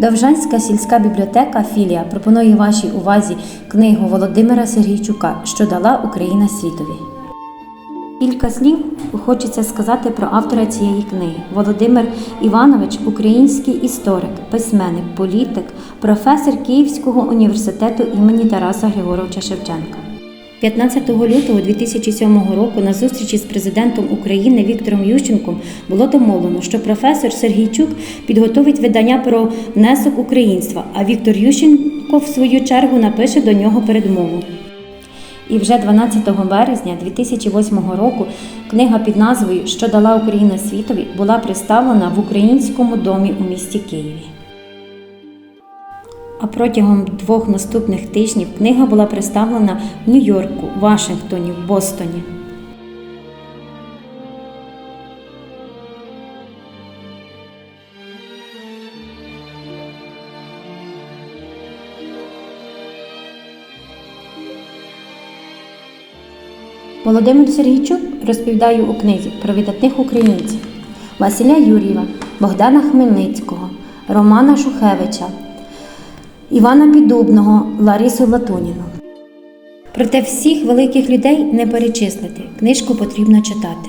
Довжанська сільська бібліотека філія пропонує вашій увазі книгу Володимира Сергійчука Що дала Україна світові. Кілька слів хочеться сказати про автора цієї книги. Володимир Іванович український історик, письменник, політик, професор Київського університету імені Тараса Григоровича Шевченка. 15 лютого 2007 року на зустрічі з президентом України Віктором Ющенком було домовлено, що професор Сергійчук підготовить видання про внесок українства, а Віктор Ющенко, в свою чергу, напише до нього передмову. І вже 12 березня 2008 року книга під назвою Що дала Україна світові була представлена в українському домі у місті Києві. А протягом двох наступних тижнів книга була представлена в Нью-Йорку, Вашингтоні, Бостоні. Володимир Сергійчук розповідає у книзі про видатних українців Василя Юрієва, Богдана Хмельницького, Романа Шухевича, Івана Підубного, Ларісу Латуніну. Проте всіх великих людей не перечислити. Книжку потрібно читати.